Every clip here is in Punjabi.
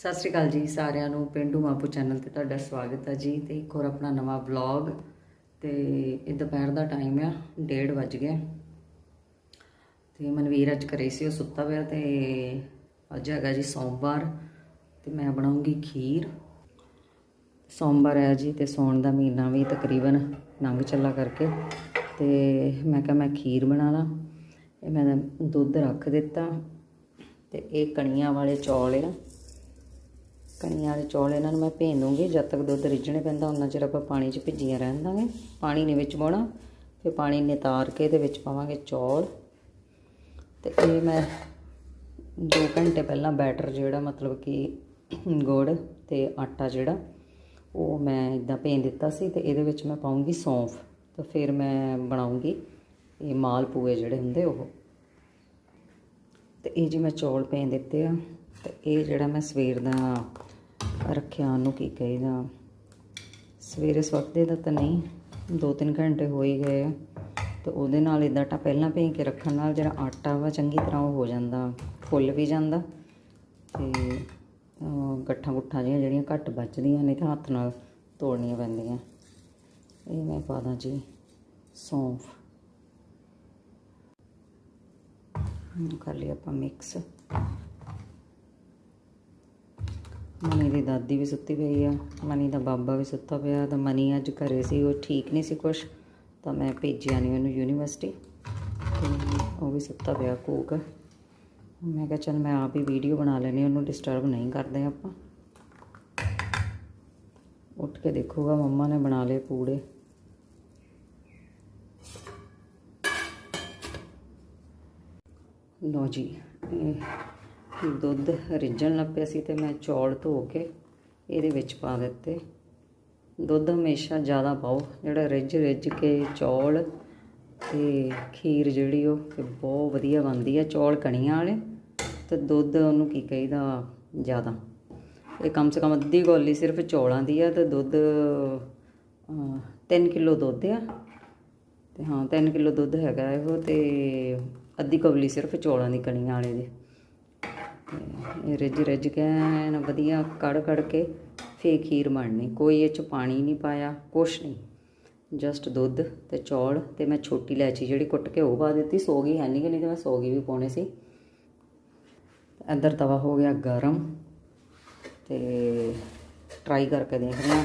ਸਤਿ ਸ਼੍ਰੀ ਅਕਾਲ ਜੀ ਸਾਰਿਆਂ ਨੂੰ, ਪਿੰਡੂ ਮਾਪੂ ਚੈਨਲ ਤੇ ਤੁਹਾਡਾ ਸਵਾਗਤ ਹੈ ਜੀ ਤੇ ਇੱਕ ਹੋਰ ਆਪਣਾ ਨਵਾਂ ਵਲੌਗ ਤੇ ਇਹ ਦੁਪਹਿਰ ਦਾ ਟਾਈਮ ਆ 1:30 ਵੱਜ ਗਿਆ। ਤੇ ਮਨਵੀਰ ਅੱਜ ਘਰੇ ਸੀ, ਉਹ ਸੁੱਤਾ ਪਿਆ ਤੇ ਅੱਜ ਹੈਗਾ ਜੀ ਸੋਮਵਾਰ ਤੇ ਮੈਂ ਬਣਾਉਂਗੀ ਖੀਰ। ਸੋਮਵਾਰ ਹੈ ਜੀ ਤੇ ਸੌਣ ਦਾ ਮਹੀਨਾ ਵੀ ਤਕਰੀਬਨ ਨੰਗ ਚੱਲਾ ਕਰਕੇ ਤੇ ਮੈਂ ਕਿਹਾ ਮੈਂ ਖੀਰ ਬਣਾ ਲਾਂ। ਇਹ ਮੈਂ ਦੁੱਧ ਰੱਖ ਦਿੱਤਾ ਤੇ ਇਹ ਕਣੀਆਂ ਵਾਲੇ ਚੌਲ ਆ। ਕਣੀਆਂ ਵਾਲੇ ਚੌਲ ਇਹਨਾਂ ਨੂੰ ਮੈਂ ਭੇਜ ਦੂੰਗੀ ਜਦ ਤੱਕ ਦੁੱਧ ਰਿੱਝਣੇ ਪੈਂਦਾ ਉਹਨਾਂ ਚਿਰ ਆਪਾਂ ਪਾਣੀ 'ਚ ਭਿੱਜੀਆਂ ਰਹਿਣ ਦਾਂਗੇ। ਪਾਣੀ ਨਹੀਂ ਵਿੱਚ ਪਾਉਣਾ, ਫਿਰ ਪਾਣੀ ਨਿਤਾਰ ਕੇ ਇਹਦੇ ਵਿੱਚ ਪਾਵਾਂਗੇ ਚੌਲ। ਤੇ ਇਹ ਮੈਂ 2 ਘੰਟੇ ਪਹਿਲਾਂ ਬੈਟਰ ਜਿਹੜਾ, ਮਤਲਬ ਕਿ ਗੁੜ ਤੇ ਆਟਾ ਜਿਹੜਾ, ਉਹ ਮੈਂ ਇਦਾਂ ਭੇਜ ਦਿੱਤਾ ਸੀ ਤੇ ਇਹਦੇ ਵਿੱਚ ਮੈਂ ਪਾਉਂਗੀ ਸੌਂਫ। ਤਾਂ ਫਿਰ ਮੈਂ ਬਣਾਉਂਗੀ ਇਹ ਮਾਲ ਪੂਏ ਜਿਹੜੇ ਹੁੰਦੇ ਉਹ। ਤੇ ਇਹ ਜੀ ਮੈਂ ਚੌਲ ਭੇਜ ਦਿੱਤੇ ਆ। ਤੇ ਇਹ ਜਿਹੜਾ ਮੈਂ ਸਵੇਰ ਦਾ ਰੱਖਿਆ ਉਹਨੂੰ ਕੀ ਕਹੀਦਾ? ਸਵੇਰੇ ਸਵਖਤੇ ਦਾ ਤਾਂ ਨਹੀਂ 2-3 ਘੰਟੇ ਹੋ ਹੀ ਗਏ ਆ। ਤੇ ਉਹਦੇ ਨਾਲ ਇਦਾਂ ਟਾ ਪਹਿਲਾਂ ਭੇਜ ਕੇ ਰੱਖਣ ਨਾਲ ਜਿਹੜਾ ਆਟਾ ਵਾ ਚੰਗੀ ਤਰ੍ਹਾਂ ਉਹ ਹੋ ਜਾਂਦਾ, ਫੁੱਲ ਵੀ ਜਾਂਦਾ। ਤੇ ਗੱਠਾਂ ਗੁੱਠਾਂ ਜਿਹੀਆਂ ਜਿਹੜੀਆਂ ਘੱਟ ਬਚਦੀਆਂ, ਨਹੀਂ ਤਾਂ ਹੱਥ ਨਾਲ ਤੋੜਨੀਆਂ ਪੈਂਦੀਆਂ। ਇਹ ਮੈਂ ਪਾ ਦਾਂ ਜੀ, ਸੌਂਫ। ਕਰ ਲਿਆ ਆਪਾਂ ਮਿਕਸ ਮਨੀ ਦੀ ਦਾਦੀ ਵੀ ਸੁੱਤੀ ਪਈ ਆ, ਮਨੀ ਦਾ ਬਾਬਾ ਵੀ ਸੁੱਤਾ ਪਿਆ, ਤਾਂ ਮਨੀ ਅੱਜ ਘਰੇ ਸੀ, ਉਹ ਠੀਕ ਨਹੀਂ ਸੀ ਕੁਛ, ਤਾਂ ਮੈਂ ਭੇਜਿਆ ਨਹੀਂ ਉਹਨੂੰ ਯੂਨੀਵਰਸਿਟੀ ਉਹ ਵੀ ਸੁੱਤਾ ਪਿਆ ਕੋਕ ਮੈਂ ਕਿਹਾ ਚਲ ਮੈਂ ਆਪ ਹੀ ਵੀਡੀਓ ਬਣਾ ਲੈਣੀ ਉਹਨੂੰ ਡਿਸਟਰਬ ਨਹੀਂ ਕਰਦੇ ਆਪਾਂ। ਉੱਠ ਕੇ ਦੇਖੂਗਾ, ਮੰਮਾ ਨੇ ਬਣਾ ਲਏ ਪੂੜੇ। ਲੋ ਜੀ ਦੁੱਧ ਰਿੱਝਣ ਲੱਗ ਪਿਆ ਸੀ ਤੇ ਮੈਂ ਚੌਲ ਧੋ ਕੇ ਇਹਦੇ ਵਿੱਚ ਪਾ ਦਿੱਤੇ। ਦੁੱਧ ਹਮੇਸ਼ਾ ਜ਼ਿਆਦਾ ਪਾਓ, ਜਿਹੜਾ ਰਿੱਝ ਰਿੱਝ ਕੇ ਚੌਲ ਤੇ ਖੀਰ ਜਿਹੜੀ ਉਹ ਤੇ ਬਹੁਤ ਵਧੀਆ ਬਣਦੀ ਹੈ ਚੌਲ ਕਣੀਆਂ ਵਾਲੇ, ਤੇ ਦੁੱਧ ਉਹਨੂੰ ਕੀ ਕਹੀਦਾ, ਜ਼ਿਆਦਾ। ਇਹ ਕਮ ਸੇ ਕਮ ਅੱਧੀ ਗੋਲੀ ਸਿਰਫ ਚੌਲਾਂ ਦੀ ਆ ਤੇ ਦੁੱਧ 3 ਕਿਲੋ ਦੁੱਧ ਆ। ਤੇ ਹਾਂ 3 ਕਿਲੋ ਦੁੱਧ ਹੈਗਾ ਇਹੋ ਤੇ ਅੱਧੀ ਕਵਲੀ ਸਿਰਫ ਚੌਲਾਂ ਦੀ ਕਣੀਆਂ ਵਾਲੇ ਦੀ। ਰਿੱਝ ਰਿੱਝ ਕੇ ਐਨ ਵਧੀਆ ਕੜ ਕੜ ਕੇ ਫੇ ਖੀਰ ਬਣਨੀ। ਕੋਈ ਇਹ ਚ ਪਾਣੀ ਨਹੀਂ ਪਾਇਆ, ਕੁਛ ਨਹੀਂ। ਜਸਟ ਦੁੱਧ ਤੇ ਚੌਲ ਤੇ ਮੈਂ ਛੋਟੀ ਇਲਾਇਚੀ ਜਿਹੜੀ ਕੁੱਟ ਕੇ ਉਹ ਪਾ ਦਿੱਤੀ। ਸੋਗੀ ਹੈ ਨਹੀਂ ਕਿ ਨਹੀਂ ਤੇ ਮੈਂ ਸੋਗੀ ਵੀ ਪਾਉਣੇ ਸੀ। ਇੱਧਰ ਤਵਾ ਹੋ ਗਿਆ ਗਰਮ ਤੇ ਟਰਾਈ ਕਰਕੇ ਦੇਖਦੇ ਹਾਂ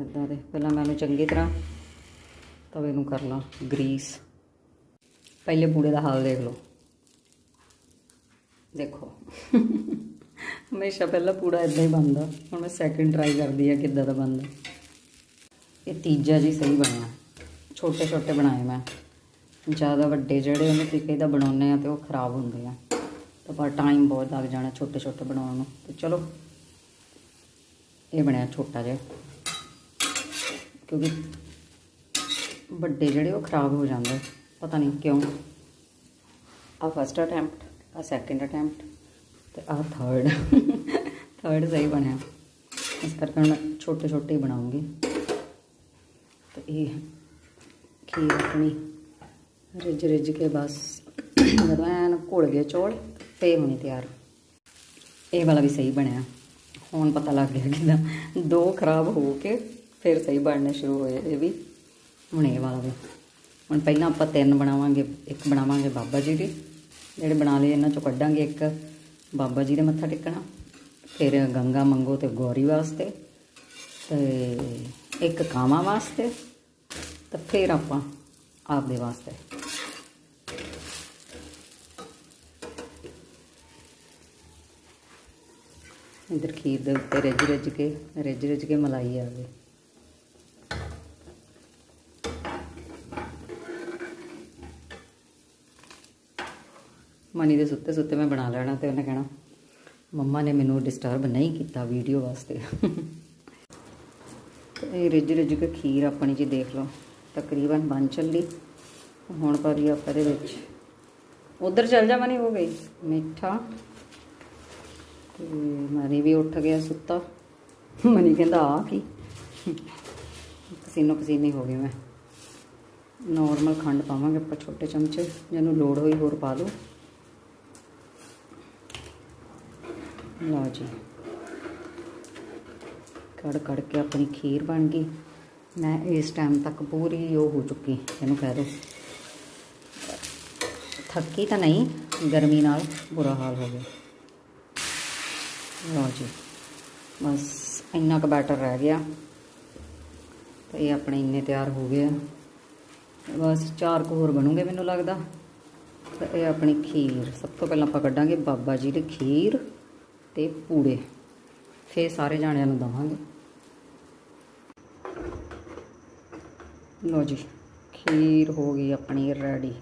ਇਦਾਂ ਦੇ। ਪਹਿਲਾਂ ਮੈਨੂੰ ਚੰਗੀ ਤਰ੍ਹਾਂ ਤਵੇ ਨੂੰ ਕਰ ਲਾਂ, ਗਰੀਸ। ਪਹਿਲੇ ਪੂੜੇ ਦਾ ਹਾਲ ਦੇਖ ਲਓ। ਦੇਖੋ। ਹਮੇਸ਼ਾ ਪਹਿਲਾ ਪੂੜਾ ਇਦਾਂ ਹੀ ਬਣਦਾ, ਹੁਣ ਮੈਂ ਸੈਕਿੰਡ ਟਰਾਈ ਕਰਦੀ ਆ ਕਿੱਦਾਂ ਦਾ ਬਣਦਾ। ਇਹ ਤੀਜਾ ਜੀ ਸਹੀ ਬਣਿਆ। ਛੋਟੇ ਛੋਟੇ ਬਣਾਏ ਮੈਂ। ਜ਼ਿਆਦਾ ਵੱਡੇ ਜਿਹੜੇ ਉਹਨੂੰ ਤਰੀਕੇ ਦਾ ਬਣਾਉਨੇ ਆ ਤੇ ਉਹ ਖਰਾਬ ਹੁੰਦੇ ਆ। ਤਾਂ ਪਰ ਟਾਈਮ ਬਹੁਤ ਲੱਗ ਜਾਣਾ ਛੋਟੇ ਛੋਟੇ ਬਣਾਉਣ ਨੂੰ। ਤੇ ਚਲੋ, ਇਹ ਬਣਿਆ ਛੋਟਾ ਜਿਹਾ। ਕਿਉਂਕਿ ਵੱਡੇ ਜਿਹੜੇ ਉਹ ਖਰਾਬ ਹੋ ਜਾਂਦੇ। ਪਤਾ ਨਹੀਂ ਕਿਉਂ। ਆ ਫਸਟ ਅਟੈਂਪਟ ਆ ਸੈਕਿੰਡ ਅਟੈਂਪਟ ਤੇ ਆ ਥਰਡ ਥਰਡ ਸਹੀ ਬਣਿਆ। ਇਸ ਕਰਕੇ ਹੁਣ ਛੋਟੇ ਛੋਟੇ ਹੀ ਬਣਾਉਂਗੀ। ਤੇ ਇਹ ਖੀਰ ਆਪਣੀ ਰਿੱਝ ਰਿੱਝ ਕੇ ਬਸ ਜਦੋਂ ਐਨ ਘੁਲ ਗਏ ਚੌਲ ਫੇ ਹੋਣੀ ਤਿਆਰ। ਇਹ ਵਾਲਾ ਵੀ ਸਹੀ ਬਣਿਆ। ਹੁਣ ਪਤਾ ਲੱਗ ਗਿਆ ਕਿਦਾਂ ਦੋ ਖਰਾਬ ਹੋ ਕੇ ਫਿਰ ਸਹੀ ਬਣਨੇ ਸ਼ੁਰੂ ਹੋਏ। ਇਹ ਵੀ ਹੁਣ ਇਹ ਵਾਲਾ ਵੀ। ਹੁਣ ਪਹਿਲਾਂ ਆਪਾਂ ਤਿੰਨ ਬਣਾਵਾਂਗੇ, ਇੱਕ ਬਣਾਵਾਂਗੇ ਬਾਬਾ ਜੀ ਦੇ, ਜਿਹੜੇ ਬਣਾ ਲਏ ਇਹਨਾਂ ਚੋਂ ਕੱਢਾਂਗੇ ਇੱਕ ਬਾਬਾ ਜੀ ਦੇ ਮੱਥਾ ਟੇਕਣਾ, ਫਿਰ ਗੰਗਾ ਮੰਗੋ ਤੇ ਗੌਰੀ ਵਾਸਤੇ ਤੇ ਇੱਕ ਕਾਵਾਂ ਵਾਸਤੇ ਤੇ ਫਿਰ ਆਪਾਂ ਆਪਦੇ ਵਾਸਤੇ। ਇਧਰ ਖੀਰ ਦੇ ਉੱਤੇ ਰਿੱਝ ਰਿੱਝ ਕੇ ਰਿੱਝ ਰਿੱਝ ਕੇ ਮਲਾਈ ਆ ਮਨੀ ਦੇ ਸੁੱਤੇ ਸੁੱਤੇ ਮੈਂ ਬਣਾ ਲੈਣਾ ਤੇ ਉਹਨੇ ਕਹਿਣਾ, ਮੰਮਾ ਨੇ ਮੈਨੂੰ ਡਿਸਟਰਬ ਨਹੀਂ ਕੀਤਾ ਵੀਡੀਓ ਵਾਸਤੇ। ਇਹ ਰਿੱਝ ਰਿੱਝ ਕੇ ਖੀਰ ਆਪਣੀ ਜੀ ਦੇਖ ਲਓ, ਤਕਰੀਬਨ ਬਣ ਚੱਲੀ। ਹੁਣ ਪਾਰੀ ਆਪਾਂ ਇਹਦੇ ਵਿੱਚ, ਉਧਰ ਚੱਲ ਜਾ ਮਨੀ, ਹੋ ਗਈ। ਮਿੱਠਾ। ਤੇ ਮਨੀ ਵੀ ਉੱਠ ਗਿਆ ਸੁੱਤਾ। ਮਨੀ ਕਹਿੰਦਾ, ਆ ਕੀ? ਪਸੀਨੋ ਪਸੀਨੀ ਹੋ ਗਈ ਮੈਂ। ਨਾਰਮਲ ਖੰਡ ਪਾਵਾਂਗੇ ਆਪਾਂ, ਛੋਟੇ ਚਮਚੇ, ਜਿਹਨੂੰ ਲੋੜ ਹੋਈ ਹੋਰ ਪਾ ਲਓ। ਲਓ ਜੀ। ਕੜ ਕੜ ਕੇ ਆਪਣੀ ਖੀਰ ਬਣ ਗਈ। ਮੈਂ ਇਸ ਟਾਈਮ ਤੱਕ ਪੂਰੀ ਉਹ ਹੋ ਚੁੱਕੀ, ਇਹਨੂੰ ਕਹਿ ਦੋ। ਥੱਕੀ ਤਾਂ ਨਹੀਂ, ਗਰਮੀ ਨਾਲ ਬੁਰਾ ਹਾਲ ਹੋ ਗਿਆ। ਲਓ ਜੀ, ਬਸ ਇੰਨਾ ਕੁ ਬੈਟਰ ਰਹਿ ਗਿਆ। ਤੇ ਇਹ ਆਪਣੇ ਇੰਨੇ ਤਿਆਰ ਹੋ ਗਏ ਆ। ਬਸ ਚਾਰ ਕੁ ਹੋਰ ਬਣੂਗੇ ਮੈਨੂੰ ਲੱਗਦਾ। ਤੇ ਇਹ ਆਪਣੀ ਖੀਰ, ਸਭ ਤੋਂ ਪਹਿਲਾਂ ਆਪਾਂ ਕੱਢਾਂਗੇ ਬਾਬਾ ਜੀ ਦੀ ਖੀਰ। ਤੇ ਪੂੜੇ। ਫੇਰ ਸਾਰੇ ਜਾਣਿਆਂ ਨੂੰ ਦਵਾਂਗੇ। ਲੋ ਜੀ, ਖੀਰ ਹੋ ਗਈ ਆਪਣੀ ਰੈਡੀ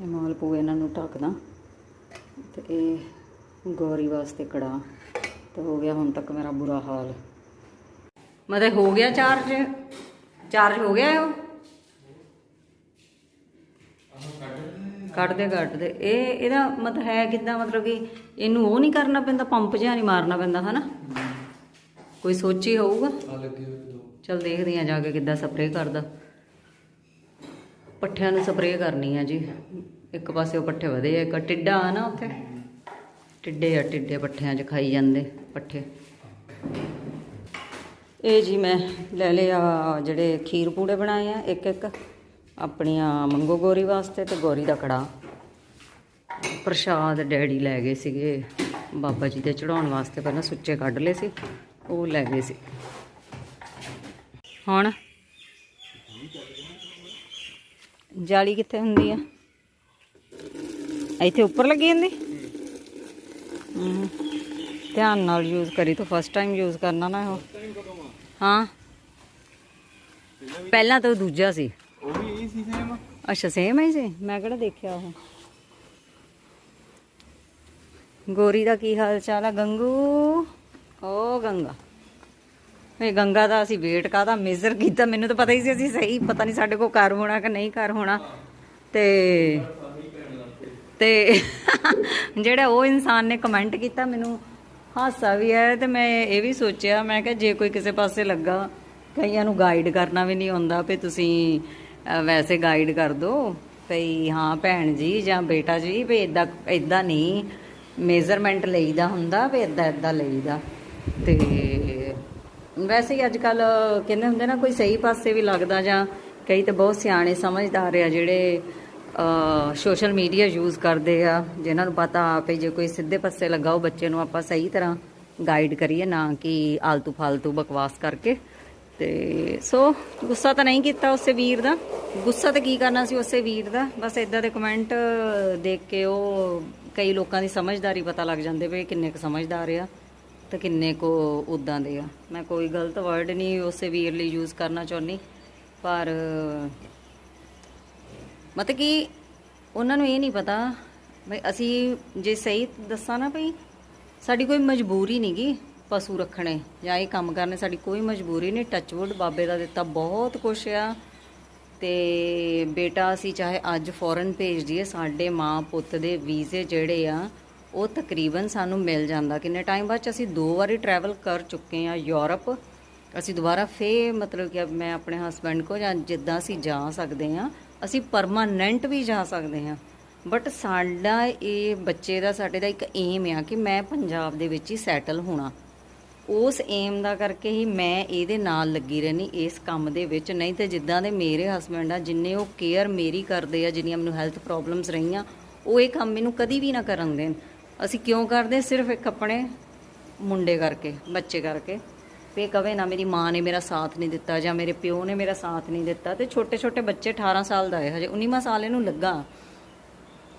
ਇਹ ਮਾਲ ਪੂਏ ਇਹਨਾਂ ਨੂੰ ਢੱਕਦਾ। ਤੇ ਇਹ ਗੌਰੀ ਵਾਸਤੇ ਕੜਾ ਤੇ ਹੋ ਗਿਆ ਹੁਣ ਤੱਕ ਮੇਰਾ ਬੁਰਾ ਹਾਲ। ਮਤਲਬ ਹੋ ਗਿਆ ਚਾਰਜ। ਚਾਰਜ ਹੋ ਗਿਆ ਉਹ ਕੱਢ ਦੇ ਕੱਢ ਦੇ ਇਹ ਇਹਦਾ ਮਤਲਬ ਹੈ ਕਿਦਾਂ? ਮਤਲਬ ਕਿ ਇਹਨੂੰ ਉਹ ਨਹੀਂ ਕਰਨਾ ਪੈਂਦਾ ਪੰਪ ਜਿਹਾ ਨਹੀਂ ਮਾਰਨਾ ਪੈਂਦਾ ਹਨਾ? ਕੋਈ ਸੋਚੀ ਹੋਊਗਾ? ਚਲ ਦੇਖਦੇ ਆ ਜਾ ਕੇ ਕਿੱਦਾਂ ਸਪਰੇਅ ਕਰਦਾ। ਪੱਠਿਆਂ ਨੂੰ ਸਪਰੇਅ ਕਰਨੀ ਆ ਜੀ। ਇੱਕ ਪਾਸੇ ਉਹ ਪੱਠੇ ਵਧੇ ਆ ਇੱਕ ਟਿੱਡਾ ਆ ਨਾ ਉੱਥੇ। ਟਿੱਡੇ ਆ ਟਿੱਡੇ ਪੱਠਿਆਂ 'ਚ ਖਾਈ ਜਾਂਦੇ ਪੱਠੇ। ਇਹ ਜੀ ਮੈਂ ਲੈ ਲਿਆ ਜਿਹੜੇ ਖੀਰ ਪੂੜੇ ਬਣਾਏ ਆ, ਇੱਕ ਇੱਕ ਆਪਣੀਆਂ ਮੰਗੋ ਗੋਰੀ ਵਾਸਤੇ ਤੇ ਗੋਰੀ ਦਾ ਕੜਾ ਪ੍ਰਸ਼ਾਦ ਡੈਡੀ ਲੈ ਗਏ ਸੀਗੇ, ਬਾਬਾ ਜੀ ਦੇ ਚੜਾਉਣ ਵਾਸਤੇ, ਪਹਿਲਾਂ ਸੁੱਚੇ ਕੱਢ ਲਏ ਸੀ, ਉਹ ਲੈ ਗਏ ਸੀ। ਹੁਣ ਜਾਲੀ ਕਿੱਥੇ ਹੁੰਦੀ ਆ? ਇੱਥੇ ਉੱਪਰ ਲੱਗੀ ਹੁੰਦੀ? ਧਿਆਨ ਨਾਲ ਯੂਜ਼ ਕਰੀ ਤੂੰ ਫਸਟ ਟਾਈਮ ਯੂਜ਼ ਕਰਨਾ ਨਾ ਉਹ ਹਾਂ। ਪਹਿਲਾਂ ਤਾਂ ਉਹ ਦੂਜਾ ਸੀ। ਉਹ ਵੀ ਇਹ ਸੀ ਸੇਮ ਅੱਛਾ ਸੇਮ ਹੈ ਸੀ? ਮੈਂ ਕਿਹੜਾ ਦੇਖਿਆ ਉਹ? ਗੋਰੀ ਦਾ ਕੀ ਹਾਲ ਚਾਲ ਆ? ਗੰਗੂ? ਓ ਗੰਗਾ। ਇਹ ਗੰਗਾ ਦਾ ਅਸੀਂ ਵੇਟ ਕਾਦਾ ਮੇਜ਼ਰ ਕੀਤਾ ਮੈਨੂੰ ਤਾਂ ਪਤਾ ਹੀ ਸੀ ਅਸੀਂ ਸਹੀ। ਪਤਾ ਨਹੀਂ ਸਾਡੇ ਕੋਲ ਕਰ ਹੋਣਾ ਕਿ ਨਹੀਂ ਕਰ ਹੋਣਾ। ਤੇ ਤੇ ਜਿਹੜਾ ਉਹ ਇਨਸਾਨ ਨੇ ਕਮੈਂਟ ਕੀਤਾ ਮੈਨੂੰ ਹਾਸਾ ਵੀ ਆਇਆ ਤੇ ਮੈਂ ਇਹ ਵੀ ਸੋਚਿਆ, ਮੈਂ ਕਿਹਾ ਜੇ ਕੋਈ ਕਿਸੇ ਪਾਸੇ ਲੱਗਾ, ਕਈਆਂ ਨੂੰ ਗਾਈਡ ਕਰਨਾ ਵੀ ਨਹੀਂ ਆਉਂਦਾ ਵੀ ਤੁਸੀਂ ਵੈਸੇ ਗਾਈਡ ਕਰ ਦਿਓ ਭਈ ਹਾਂ ਭੈਣ ਜੀ ਜਾਂ ਬੇਟਾ ਜੀ ਵੀ ਇਦਾਂ ਇਦਾਂ ਨਹੀਂ ਮੇਜ਼ਰਮੈਂਟ ਲਈਦਾ ਹੁੰਦਾ ਵੀ ਇਦਾਂ ਇਦਾਂ ਲਈਦਾ। ਤੇ ਵੈਸੇ ਹੀ ਅੱਜ ਕੱਲ ਕਹਿੰਦੇ ਹੁੰਦੇ ਨਾ, ਕੋਈ ਸਹੀ ਪਾਸੇ ਵੀ ਲੱਗਦਾ ਜਾਂ ਕਈ ਤਾਂ ਬਹੁਤ ਸਿਆਣੇ ਸਮਝਦਾਰ ਆ ਜਿਹੜੇ ਸੋਸ਼ਲ ਮੀਡੀਆ ਯੂਜ਼ ਕਰਦੇ ਆ, ਜਿਨ੍ਹਾਂ ਨੂੰ ਪਤਾ ਆਪੇ ਜੇ ਕੋਈ ਸਿੱਧੇ ਪਾਸੇ ਲੱਗਾ ਉਹ ਬੱਚੇ ਨੂੰ ਆਪਾਂ ਸਹੀ ਤਰ੍ਹਾਂ ਗਾਈਡ ਕਰੀਏ, ਨਾ ਕਿ ਆਲਤੂ ਫਾਲਤੂ ਬਕਵਾਸ ਕਰਕੇ। ਤੇ ਸੋ ਗੁੱਸਾ ਤਾਂ ਨਹੀਂ ਕੀਤਾ ਉਸੇ ਵੀਰ ਦਾ। ਗੁੱਸਾ ਤਾਂ ਕੀ ਕਰਨਾ ਸੀ ਉਸੇ ਵੀਰ ਦਾ? ਬਸ ਇਦਾਂ ਦੇ ਕਮੈਂਟ ਦੇਖ ਕੇ ਉਹ ਕਈ ਲੋਕਾਂ ਦੀ ਸਮਝਦਾਰੀ ਪਤਾ ਲੱਗ ਜਾਂਦੇ ਵੀ ਕਿੰਨੇ ਕੁ ਸਮਝਦਾਰ ਆ ਤੇ ਕਿੰਨੇ ਕੋ ਉਦਾਂ ਦੇ ਆ। ਮੈਂ ਕੋਈ ਗਲਤ ਵਰਡ ਨਹੀਂ ਉਸੇ ਵੀਰ ਲਈ ਯੂਜ਼ ਕਰਨਾ ਚਾਹੁੰਦੀ, ਪਰ ਮਤਲਬ ਕਿ ਉਹਨਾਂ ਨੂੰ ਇਹ ਨਹੀਂ ਪਤਾ ਬਈ ਅਸੀਂ ਜੇ ਸਹੀ ਦੱਸਾਂ ਨਾ ਭਈ, ਸਾਡੀ ਕੋਈ ਮਜਬੂਰੀ ਨਹੀਂਗੀ ਪਸ਼ੂ ਰੱਖਣੇ ਜਾਂ ਇਹ ਕੰਮ ਕਰਨੇ, ਸਾਡੀ ਕੋਈ ਮਜਬੂਰੀ ਨਹੀਂ। ਟੱਚਵੁੱਡ ਬਾਬੇ ਦਾ ਦਿੱਤਾ ਬਹੁਤ ਕੁਛ ਆ। ਤੇ ਬੇਟਾ ਅਸੀਂ ਚਾਹੇ ਅੱਜ ਫੋਰਨ ਭੇਜ ਦਈਏ, ਸਾਡੇ ਮਾਂ ਪੁੱਤ ਦੇ ਵੀਜ਼ੇ ਜਿਹੜੇ ਆ, ਉਹ ਤਕਰੀਬਨ ਸਾਨੂੰ ਮਿਲ ਜਾਂਦਾ। ਕਿੰਨੇ ਟਾਈਮ ਬਾਅਦ 'ਚ ਅਸੀਂ ਦੋ ਵਾਰੀ ਟਰੈਵਲ ਕਰ ਚੁੱਕੇ ਆ ਯੂਰਪ। ਅਸੀਂ ਦੁਬਾਰਾ ਫੇਰ ਮਤਲਬ ਕਿ ਮੈਂ ਆਪਣੇ ਹਸਬੰਡ ਕੋ ਜਾਂ ਜਿੱਦਾਂ ਅਸੀਂ ਜਾ ਸਕਦੇ ਆ ਅਸੀਂ ਪਰਮਾਨੈਂਟ ਵੀ ਜਾ ਸਕਦੇ ਹਾਂ। ਬਟ ਸਾਡਾ ਇਹ ਬੱਚੇ ਦਾ, ਸਾਡੇ ਦਾ ਇੱਕ ਏਮ ਆ ਕਿ ਮੈਂ ਪੰਜਾਬ ਦੇ ਵਿੱਚ ਹੀ ਸੈਟਲ ਹੋਣਾ। ਉਸ ਏਮ ਦਾ ਕਰਕੇ ਹੀ ਮੈਂ ਇਹਦੇ ਨਾਲ ਲੱਗੀ ਰਹਿਣੀ ਇਸ ਕੰਮ ਦੇ ਵਿੱਚ। ਨਹੀਂ ਤੇ ਜਿੱਦਾਂ ਦੇ ਮੇਰੇ ਹਸਬੰਡ ਆ, ਜਿੰਨੇ ਉਹ ਕੇਅਰ ਮੇਰੀ ਕਰਦੇ ਆ, ਜਿੰਨੀਆਂ ਮੈਨੂੰ ਹੈਲਥ ਪ੍ਰੋਬਲਮਸ ਰਹੀਆਂ, ਉਹ ਇਹ ਕੰਮ ਮੈਨੂੰ ਕਦੀ ਵੀ ਨਾ ਕਰਨ ਦੇਣ। ਅਸੀਂ ਕਿਉਂ ਕਰਦੇ? ਸਿਰਫ ਇੱਕ ਆਪਣੇ ਮੁੰਡੇ ਕਰਕੇ, ਬੱਚੇ ਕਰਕੇ। ਵੀ ਇਹ ਕਵੇ ਨਾ ਮੇਰੀ ਮਾਂ ਨੇ ਮੇਰਾ ਸਾਥ ਨਹੀਂ ਦਿੱਤਾ ਜਾਂ ਮੇਰੇ ਪਿਓ ਨੇ ਮੇਰਾ ਸਾਥ ਨਹੀਂ ਦਿੱਤਾ, ਤੇ ਛੋਟੇ ਛੋਟੇ ਬੱਚੇ 18 ਸਾਲ ਦਾ ਹੈ ਹਜੇ 19ਵਾਂ ਸਾਲ ਇਹਨੂੰ ਲੱਗਾ।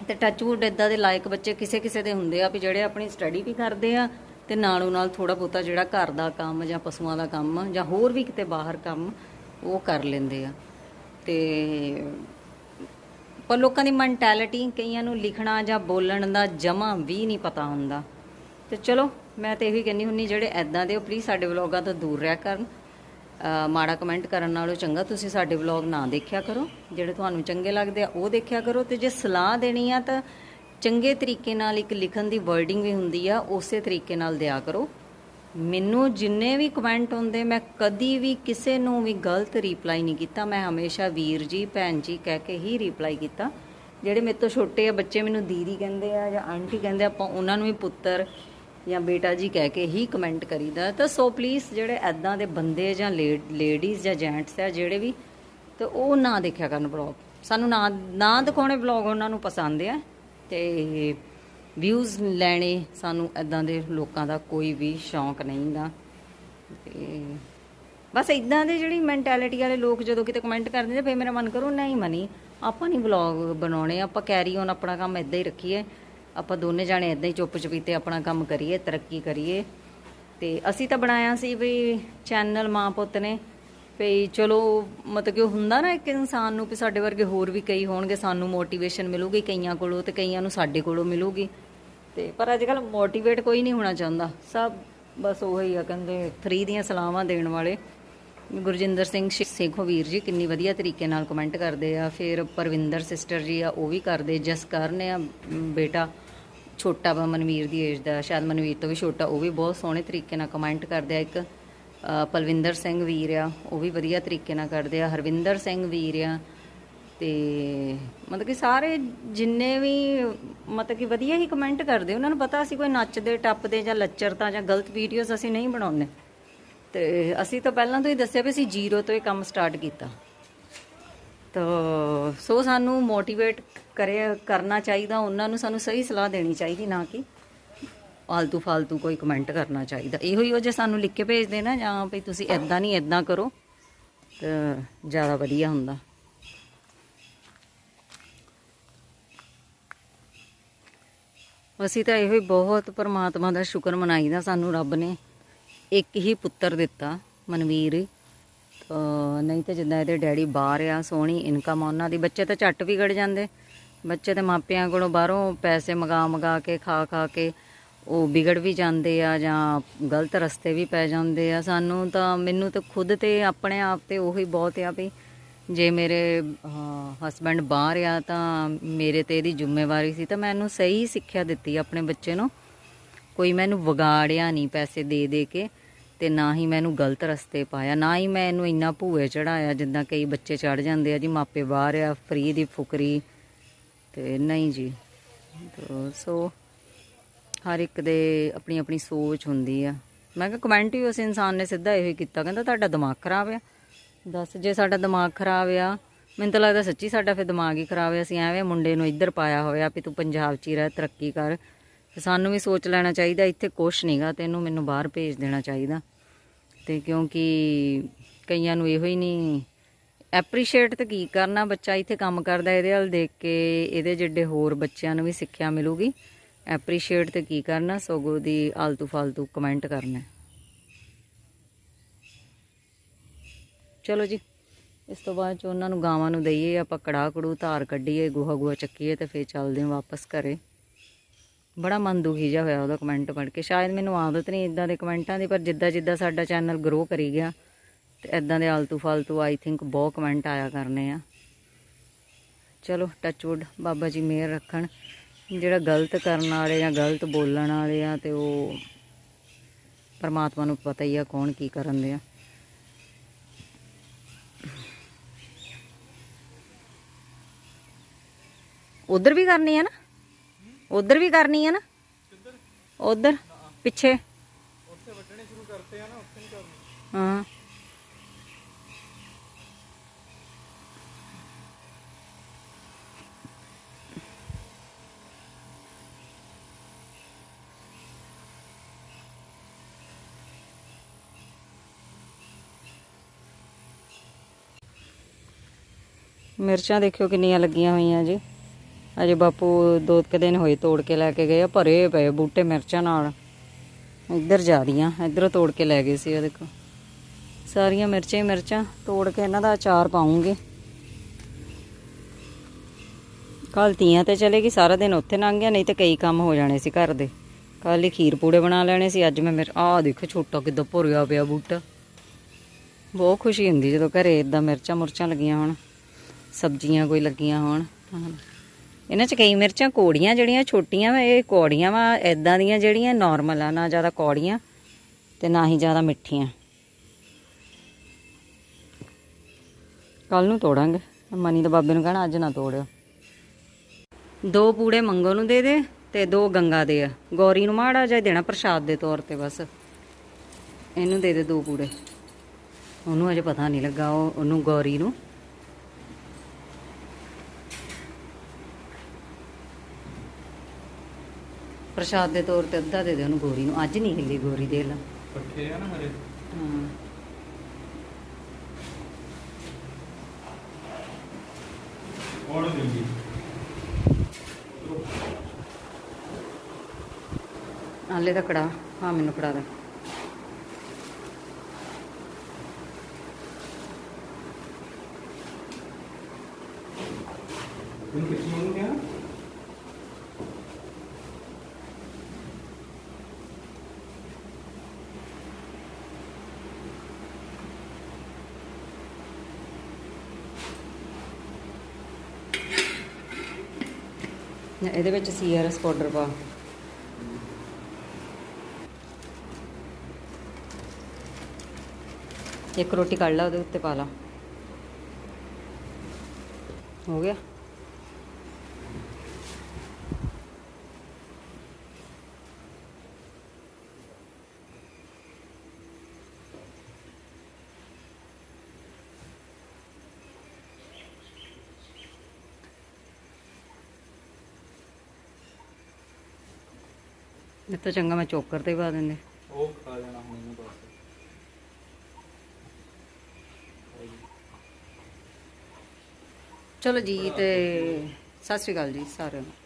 ਤੇ ਟੱਚਵੁੱਡ ਇਦਾਂ ਦੇ ਲਾਇਕ ਬੱਚੇ ਕਿਸੇ ਕਿਸੇ ਦੇ ਹੁੰਦੇ ਆ ਵੀ ਜਿਹੜੇ ਆਪਣੀ ਸਟੱਡੀ ਵੀ ਕਰਦੇ ਆ ਤੇ ਨਾਲੋਂ ਨਾਲ ਥੋੜਾ ਬਹੁਤਾ ਜਿਹੜਾ ਘਰ ਦਾ ਕੰਮ ਜਾਂ ਪਸ਼ੂਆਂ ਦਾ ਕੰਮ ਜਾਂ ਹੋਰ ਵੀ ਕਿਤੇ ਬਾਹਰ ਕੰਮ ਉਹ ਕਰ ਲੈਂਦੇ ਆ। ਤੇ ਪਰ ਲੋਕਾਂ ਦੀ ਮੈਂਟੈਲਿਟੀ ਕਈਆਂ ਨੂੰ ਲਿਖਣਾ ਜਾਂ ਬੋਲਣ ਦਾ ਜਮਾ ਵੀ ਨਹੀਂ ਪਤਾ ਹੁੰਦਾ। ਤੇ ਚਲੋ ਮੈਂ ਤੇ ਇਹੀ ਕਹਿੰਦੀ ਹੁੰਨੀ ਜਿਹੜੇ ਐਦਾਂ ਦੇ ਉਹ ਪਲੀਜ਼ ਸਾਡੇ ਵਲੌਗਾਂ ਤੋਂ ਦੂਰ ਰਹਿ ਕਰਨ। ਮਾੜਾ ਕਮੈਂਟ ਕਰਨ ਨਾਲੋਂ ਚੰਗਾ ਤੁਸੀਂ ਸਾਡੇ ਵਲੌਗ ਨਾ ਦੇਖਿਆ ਕਰੋ। ਜਿਹੜੇ ਤੁਹਾਨੂੰ ਚੰਗੇ ਲੱਗਦੇ ਆ, ਉਹ ਦੇਖਿਆ ਕਰੋ। ਤੇ ਜੇ ਸਲਾਹ ਦੇਣੀ ਆ ਤਾਂ ਚੰਗੇ ਤਰੀਕੇ ਨਾਲ ਇੱਕ ਲਿਖਣ ਦੀ ਵਰਡਿੰਗ ਵੀ ਹੁੰਦੀ ਆ, ਉਸੇ ਤਰੀਕੇ ਨਾਲ ਦਿਆ ਕਰੋ। ਮੈਨੂੰ ਜਿੰਨੇ ਵੀ ਕਮੈਂਟ ਹੁੰਦੇ ਮੈਂ ਕਦੀ ਵੀ ਕਿਸੇ ਨੂੰ ਵੀ ਗਲਤ ਰਿਪਲਾਈ ਨਹੀਂ ਕੀਤਾ। ਮੈਂ ਹਮੇਸ਼ਾ ਵੀਰ ਜੀ, ਭੈਣ ਜੀ ਕਹਿ ਕੇ ਹੀ ਰਿਪਲਾਈ ਕੀਤਾ। ਜਿਹੜੇ ਮੇਰੇ ਤੋਂ ਛੋਟੇ ਆ, ਬੱਚੇ ਮੈਨੂੰ ਦੀਦੀ ਕਹਿੰਦੇ ਆ ਜਾਂ ਆਂਟੀ ਕਹਿੰਦੇ ਆਪਾਂ ਉਹਨਾਂ ਨੂੰ ਵੀ ਪੁੱਤਰ ਜਾਂ ਬੇਟਾ ਜੀ ਕਹਿ ਕੇ ਹੀ ਕਮੈਂਟ ਕਰੀਦਾ, ਤਾਂ ਸੋ ਪਲੀਜ਼ ਜਿਹੜੇ ਐਦਾਂ ਦੇ ਬੰਦੇ ਜਾਂ ਲੇਡੀਜ਼ ਜਾਂ ਜੈਂਟਸ ਆ, ਜਿਹੜੇ ਵੀ, ਤੇ ਉਹ ਨਾ ਦੇਖਿਆ ਕਰਨ ਬਲੌਗ ਸਾਨੂੰ ਨਾ ਨਾ ਦਿਖਾਉਣੇ ਬਲੌਗ ਉਹਨਾਂ ਨੂੰ ਪਸੰਦ ਆ, ਤੇ ਵਿਊਜ਼ ਲੈਣੇ ਸਾਨੂੰ ਐਦਾਂ ਦੇ ਲੋਕਾਂ ਦਾ ਕੋਈ ਵੀ ਸ਼ੌਂਕ ਨਹੀਂ ਦਾ ਤੇ ਬਸ ਇਦਾਂ ਦੇ ਜਿਹੜੀ ਮੈਂਟੈਲਿਟੀ ਵਾਲੇ ਲੋਕ ਜਦੋਂ ਕਿਤੇ ਕਮੈਂਟ ਕਰਦੇ ਨੇ, ਫੇਰ ਮੇਰਾ ਮਨ ਕਰੂ, ਨਹੀਂ ਮਨੀ, ਆਪਾਂ ਨਹੀਂ ਵਲੌਗ ਬਣਾਉਣੇ, ਆਪਾਂ ਕੈਰੀ ਔਨ ਆਪਣਾ ਕੰਮ ਇਦਾਂ ਹੀ ਰੱਖੀਏ। ਆਪਾਂ ਦੋਨੇ ਜਾਣੇ ਇਦਾਂ ਹੀ ਚੁੱਪ ਚਪੀਤੇ ਆਪਣਾ ਕੰਮ ਕਰੀਏ, ਤਰੱਕੀ ਕਰੀਏ। ਤੇ ਅਸੀਂ ਤਾਂ ਬਣਾਇਆ ਸੀ ਵੀ ਚੈਨਲ ਮਾਂ ਪੁੱਤ ਨੇ, ਵੀ ਚਲੋ ਮਤਲਬ ਕਿ ਹੁੰਦਾ ਨਾ ਇੱਕ ਇਨਸਾਨ ਨੂੰ ਵੀ ਸਾਡੇ ਵਰਗੇ ਹੋਰ ਵੀ ਕਈ ਹੋਣਗੇ, ਸਾਨੂੰ ਮੋਟੀਵੇਸ਼ਨ ਮਿਲੂਗੀ ਕਈਆਂ ਕੋਲੋਂ ਤੇ ਕਈਆਂ ਨੂੰ ਸਾਡੇ ਕੋਲੋਂ ਮਿਲੂਗੀ। ਤੇ ਪਰ ਅੱਜ ਕੱਲ ਮੋਟੀਵੇਟ ਕੋਈ ਨਹੀਂ ਹੋਣਾ ਚਾਹੁੰਦਾ। ਸਭ ਬਸ ਉਹੀ ਆ, ਕਹਿੰਦੇ ਫ੍ਰੀ ਦੀਆਂ ਸਲਾਹਾਂ ਦੇਣ ਵਾਲੇ। ਗੁਰਜਿੰਦਰ ਸਿੰਘ ਸ਼ੇ- ਸੇਖੋਂ ਵੀਰ ਜੀ ਕਿੰਨੀ ਵਧੀਆ ਤਰੀਕੇ ਨਾਲ ਕਮੈਂਟ ਕਰਦੇ ਆ। ਫਿਰ ਪਰਵਿੰਦਰ ਸਿਸਟਰ ਜੀ ਆ, ਉਹ ਵੀ ਕਰਦੇ। ਜਸਕਰ ਨੇ ਆ ਬੇਟਾ ਛੋਟਾ ਵਾ ਮਨਵੀਰ ਦੀ ਏਜ ਦਾ, ਸ਼ਾਇਦ ਮਨਵੀਰ ਤੋਂ ਵੀ ਛੋਟਾ, ਉਹ ਵੀ ਬਹੁਤ ਸੋਹਣੇ ਤਰੀਕੇ ਨਾਲ ਕਮੈਂਟ ਕਰਦੇ ਆ। ਇੱਕ ਪਲਵਿੰਦਰ ਸਿੰਘ ਵੀਰ ਆ, ਉਹ ਵੀ ਵਧੀਆ ਤਰੀਕੇ ਨਾਲ ਕਰਦੇ ਆ। ਹਰਵਿੰਦਰ ਸਿੰਘ ਵੀਰ ਆ, ਤੇ ਮਤਲਬ ਕਿ ਸਾਰੇ ਜਿੰਨੇ ਵੀ, ਮਤਲਬ ਕਿ ਵਧੀਆ ਹੀ ਕਮੈਂਟ ਕਰਦੇ। ਉਹਨਾਂ ਨੂੰ ਪਤਾ ਅਸੀਂ ਕੋਈ ਨੱਚਦੇ, ਟੱਪਦੇ ਜਾਂ ਲੱਚਰਤਾ ਜਾਂ ਗਲਤ ਵੀਡੀਓਜ਼ ਅਸੀਂ ਨਹੀਂ ਬਣਾਉਂਦੇ। ਤੇ ਅਸੀਂ ਤਾਂ ਪਹਿਲਾਂ ਤੋਂ ਹੀ ਦੱਸਿਆ ਵੀ ਅਸੀਂ ਜ਼ੀਰੋ ਤੋਂ ਇਹ ਕੰਮ ਸਟਾਰਟ ਕੀਤਾ। ਤਾਂ ਸੋ ਸਾਨੂੰ ਮੋਟੀਵੇਟ ਕਰਿਆ ਕਰਨਾ ਚਾਹੀਦਾ, ਉਹਨਾਂ ਨੂੰ ਸਾਨੂੰ ਸਹੀ ਸਲਾਹ ਦੇਣੀ ਚਾਹੀਦੀ, ਨਾ ਕਿ ਆਲਤੂ ਫਾਲਤੂ ਕੋਈ ਕਮੈਂਟ ਕਰਨਾ ਚਾਹੀਦਾ। ਇਹੋ ਹੀ ਉਹ ਜੇ ਸਾਨੂੰ ਲਿਖ ਕੇ ਭੇਜਦੇ ਨਾ, ਜਾਂ ਵੀ ਤੁਸੀਂ ਐਦਾਂ ਨਹੀਂ ਐਦਾਂ ਕਰੋ, ਤਾਂ ਜ਼ਿਆਦਾ ਵਧੀਆ ਹੁੰਦਾ। ਅਸੀਂ ਤਾਂ ਇਹੋ ਹੀ ਬਹੁਤ ਪਰਮਾਤਮਾ ਦਾ ਸ਼ੁਕਰ ਮਨਾਈਦਾ, ਸਾਨੂੰ ਰੱਬ ਨੇ ਇੱਕ ਹੀ ਪੁੱਤਰ ਦਿੱਤਾ, ਮਨਵੀਰ। ਤਾਂ ਨਹੀਂ ਤਾਂ ਜਿੱਦਾਂ ਇਹਦੇ ਡੈਡੀ ਬਾਹਰ ਆ, ਸੋਹਣੀ ਇਨਕਮ ਆ ਉਹਨਾਂ ਦੀ। ਬੱਚੇ ਤਾਂ ਝੱਟ ਵਿਗੜ ਜਾਂਦੇ। ਬੱਚੇ ਤੇ ਮਾਪਿਆਂ ਕੋਲੋਂ ਬਾਹਰੋਂ ਪੈਸੇ ਮਗਾ ਮਗਾ ਕੇ, ਖਾ ਖਾ ਕੇ ਉਹ ਵਿਗੜ ਵੀ ਜਾਂਦੇ ਆ ਜਾਂ ਗਲਤ ਰਸਤੇ ਵੀ ਪੈ ਜਾਂਦੇ ਆ। ਸਾਨੂੰ ਤਾਂ, ਮੈਨੂੰ ਤਾਂ ਖੁਦ ਤੇ ਆਪਣੇ ਆਪ ਤੇ ਉਹੀ ਬਹੁਤ ਆ ਵੀ ਜੇ ਮੇਰੇ ਹਸਬੰਡ ਬਾਹਰ ਆ ਤਾਂ ਮੇਰੇ ਤੇ ਇਹਦੀ ਜ਼ਿੰਮੇਵਾਰੀ ਸੀ ਤਾਂ ਮੈਂ ਇਹਨੂੰ ਸਹੀ ਸਿੱਖਿਆ ਦਿੱਤੀ ਆਪਣੇ ਬੱਚੇ ਨੂੰ। ਕੋਈ ਮੈਨੂੰ ਵਿਗਾੜਿਆ ਨਹੀਂ ਪੈਸੇ ਦੇ ਦੇ ਕੇ। ਤੇ ਨਾ ਹੀ ਮੈਂ ਇਹਨੂੰ ਗਲਤ ਰਸਤੇ ਪਾਇਆ, ਨਾ ਹੀ ਮੈਂ ਇਹਨੂੰ ਇੰਨਾ ਭੂਏ ਚੜਾਇਆ ਜਿੱਦਾਂ ਕਈ ਬੱਚੇ ਚੜ ਜਾਂਦੇ ਆ ਜੀ, ਮਾਪੇ ਬਾਹਰ ਆ, ਫਰੀ ਦੀ ਫੁਕਰੀ। ਤੇ ਨਹੀਂ ਜੀ ਸੋ ਹਰ ਇੱਕ ਦੇ ਆਪਣੀ ਆਪਣੀ ਸੋਚ ਹੁੰਦੀ ਆ। ਮੈਂ ਕਿਹਾ ਕਮੈਂਟ ਹੀ ਉਸ ਇਨਸਾਨ ਨੇ ਸਿੱਧਾ ਇਹੋ ਹੀ ਕੀਤਾ, ਕਹਿੰਦਾ ਤੁਹਾਡਾ ਦਿਮਾਗ ਖਰਾਬ ਆ। ਦੱਸ, ਜੇ ਸਾਡਾ ਦਿਮਾਗ ਖਰਾਬ ਆ, ਮੈਨੂੰ ਤਾਂ ਲੱਗਦਾ ਸੱਚੀ ਸਾਡਾ ਫਿਰ ਦਿਮਾਗ ਹੀ ਖਰਾਬ ਆ, ਅਸੀਂ ਐਵੇਂ ਮੁੰਡੇ ਨੂੰ ਇੱਧਰ ਪਾਇਆ ਹੋਇਆ ਵੀ ਤੂੰ ਪੰਜਾਬ 'ਚ ਹੀ ਰਹਿ, ਤਰੱਕੀ ਕਰ। ਸਾਨੂੰ ਵੀ ਸੋਚ ਲੈਣਾ ਚਾਹੀਦਾ, ਇੱਥੇ ਕੁਛ ਨਹੀਂਗਾ ਤੈਨੂੰ ਮੈਨੂੰ ਬਾਹਰ ਭੇਜ ਦੇਣਾ ਚਾਹੀਦਾ। ਤੇ ਕਿਉਂਕਿ ਕਈਆਂ ਨੂੰ ਇਹੋ ਹੀ ਨਹੀਂ ਐਪਰੀਸ਼ੀਏਟ ਤਾਂ ਕੀ ਕਰਨਾ, ਬੱਚਾ ਇੱਥੇ ਕੰਮ ਕਰਦਾ, ਇਹਦੇ ਵੱਲ ਦੇਖ ਕੇ ਇਹਦੇ ਜਿਹੜੇ ਹੋਰ ਬੱਚਿਆਂ ਨੂੰ ਵੀ ਸਿੱਖਿਆ ਮਿਲੂਗੀ। ਐਪਰੀਸ਼ੀਏਟ ਤੇ ਕੀ ਕਰਨਾ, ਸਗੋਂ ਦੀ ਆਲਤੂ ਫਾਲਤੂ ਕਮੈਂਟ ਕਰਨਾ ਚਲੋ ਜੀ, ਇਸ ਤੋਂ ਬਾਅਦ ਚ ਉਹਨਾਂ ਨੂੰ ਗਾਵਾਂ ਨੂੰ ਦਈਏ, ਆਪਾਂ ਕੜਾ ਕੜੂ ਧਾਰ ਕੱਢੀਏ ਗੋਹਾ ਗੋਹਾ ਚੱਕੀਏ ਤੇ ਫੇਰ ਚੱਲਦੇ ਹਾਂ ਵਾਪਸ ਘਰੇ। ਬੜਾ ਮਨ ਦੁਖੀ ਜਿਹਾ ਹੋਇਆ ਉਹਦਾ ਕਮੈਂਟ ਪੜ੍ਹ ਕੇ। ਸ਼ਾਇਦ ਮੈਨੂੰ ਆਦਤ ਨਹੀਂ ਇਦਾਂ ਦੇ ਕਮੈਂਟਾਂ ਦੀ, ਪਰ ਜਿੱਦਾਂ ਜਿੱਦਾਂ ਸਾਡਾ ਚੈਨਲ ਗਰੋ ਕਰੀ ਗਿਆ ਤੇ ਇਦਾਂ ਦੇ ਆਲਤੂ ਫਾਲਤੂ ਆਈ ਥਿੰਕ ਬਹੁਤ ਕਮੈਂਟ ਆਇਆ ਕਰਨੇ ਆ। ਚਲੋ ਟੱਚਵੁੱਡ ਬਾਬਾ ਜੀ ਮਿਹਰ ਰੱਖਣ। ਜਿਹੜਾ ਗਲਤ ਕਰਨ ਵਾਲੇ ਜਾਂ ਗਲਤ ਬੋਲਣ ਵਾਲੇ ਆ ਤੇ ਉਹ ਪਰਮਾਤਮਾ ਨੂੰ ਪਤਾ ਹੀ ਆ ਕੌਣ ਕੀ ਕਰਨ ਦੇ ਆ। ਉਧਰ ਵੀ ਕਰਨੀ ਆ ਨਾ? ਉਧਰ ਵੀ ਕਰਨੀ ਹੈ ਨਾ ਉਧਰ ਪਿੱਛੇ ਉੱਥੇ ਵੱਢਣੇ ਸ਼ੁਰੂ ਕਰਤੇ ਆ ਨਾ ਉੱਥੇ ਅਜੇ ਬਾਪੂ ਦੋ ਕੁ ਦਿਨ ਹੋਏ ਤੋੜ ਕੇ ਲੈ ਕੇ ਗਏ ਆ, ਭਰੇ ਪਏ ਬੂਟੇ ਮਿਰਚਾਂ ਨਾਲ। ਇੱਧਰ ਜਾ ਰਹੀਆਂ, ਇੱਧਰੋਂ ਤੋੜ ਕੇ ਲੈ ਗਏ ਸੀ ਆ ਦੇਖੋ ਸਾਰੀਆਂ ਮਿਰਚਾਂ ਹੀ ਮਿਰਚਾਂ, ਤੋੜ ਕੇ ਇਹਨਾਂ ਦਾ ਅਚਾਰ ਪਾਉਂਗੇ। ਕੱਲ ਤੀਆਂ ਤੇ ਚਲੇਗੀ, ਸਾਰਾ ਦਿਨ ਉੱਥੇ ਲੰਘ ਗਿਆ, ਨਹੀਂ ਤੇ ਕਈ ਕੰਮ ਹੋ ਜਾਣੇ ਸੀ ਘਰ ਦੇ। ਕੱਲ ਹੀ ਖੀਰ ਪੂੜੇ ਬਣਾ ਲੈਣੇ ਸੀ, ਅੱਜ ਮੈਂ ਮੇਰਾ, ਆਹ ਦੇਖੋ ਛੋਟਾ ਕਿੱਦਾਂ ਭੁਰਿਆ ਪਿਆ ਬੂਟਾ। ਬਹੁਤ ਖੁਸ਼ੀ ਹੁੰਦੀ ਜਦੋਂ ਘਰੇ ਇਦਾਂ ਮਿਰਚਾਂ ਮੁਰਚਾਂ ਲੱਗੀਆਂ ਹੋਣ, ਸਬਜ਼ੀਆਂ ਕੋਈ ਲੱਗੀਆਂ ਹੋਣ ਇਹਨਾਂ 'ਚ ਕਈ ਮਿਰਚਾਂ ਕੋੜੀਆਂ ਜਿਹੜੀਆਂ ਛੋਟੀਆਂ ਵਾ, ਇਹ ਕੌੜੀਆਂ ਵਾ ਇਦਾਂ ਦੀਆਂ ਜਿਹੜੀਆਂ ਨਾਰਮਲ ਆ, ਨਾ ਜ਼ਿਆਦਾ ਕੌੜੀਆਂ ਤੇ ਨਾ ਹੀ ਜ਼ਿਆਦਾ ਮਿੱਠੀਆਂ। ਕੱਲ ਨੂੰ ਤੋੜਾਂਗੇ। ਮਨੀ ਦੇ ਬਾਬੇ ਨੂੰ ਕਹਿਣਾ, ਅੱਜ ਨਾ ਤੋੜਿਓ। ਦੋ ਪੂੜੇ ਮੰਗੋ ਨੂੰ ਦੇ ਦੇ ਤੇ ਦੋ ਗੰਗਾ ਦੇ ਆ। ਗੌਰੀ ਨੂੰ ਮਾੜਾ ਜਿਹਾ ਦੇਣਾ ਪ੍ਰਸ਼ਾਦ ਦੇ ਤੌਰ ਤੇ ਬਸ। ਇਹਨੂੰ ਦੇ ਦੇ ਦੋ ਪੂੜੇ। ਉਹਨੂੰ ਅਜੇ ਪਤਾ ਨਹੀਂ ਲੱਗਾ, ਉਹ ਉਹਨੂੰ ਗੌਰੀ ਨੂੰ। ਪ੍ਰਸ਼ਾਦ ਦੇ ਤੌਰ ਤੇ ਅੱਧਾ ਦੇ ਦੇ ਉਹਨੂੰ ਗੋਰੀ ਨੂੰ। ਅੱਜ ਨਹੀਂ ਹਿੱਲੀ ਗੋਰੀ ਦੇ ਲਾ। ਪੱਠੇ ਆ ਨਾ ਹਰੇ ਹਾਂ। ਔੜ ਦਿੰਦੀ? ਆਲੇ ਦਾ ਕੜਾ। ਹਾਂ ਮੈਨੂੰ ਕੜਾ ਦੇ। ਇਹਨੂੰ ਮੰਗੂ ਗਿਆ ਇਹਦੇ ਵਿੱਚ ਸੀਆਰਐਸ ਪਾਊਡਰ ਪਾ। ਇੱਕ ਰੋਟੀ ਕੱਢ ਲਾ, ਉਹਦੇ ਉੱਤੇ ਪਾ ਲਾ। ਹੋ ਗਿਆ? ਇਹ ਤਾਂ ਚੰਗਾ ਮੈਂ ਚੋਕਰ ਤੇ ਪਾ ਦਿੰਦੇ। ਉਹ ਖਾ ਜਾਣਾ ਹੁਣ ਇਹਨੂੰ ਬਸ। ਚਲੋ ਜੀ ਤੇ ਸਤਿ ਸ਼੍ਰੀ ਅਕਾਲ ਜੀ ਸਾਰਿਆਂ ਨੂੰ।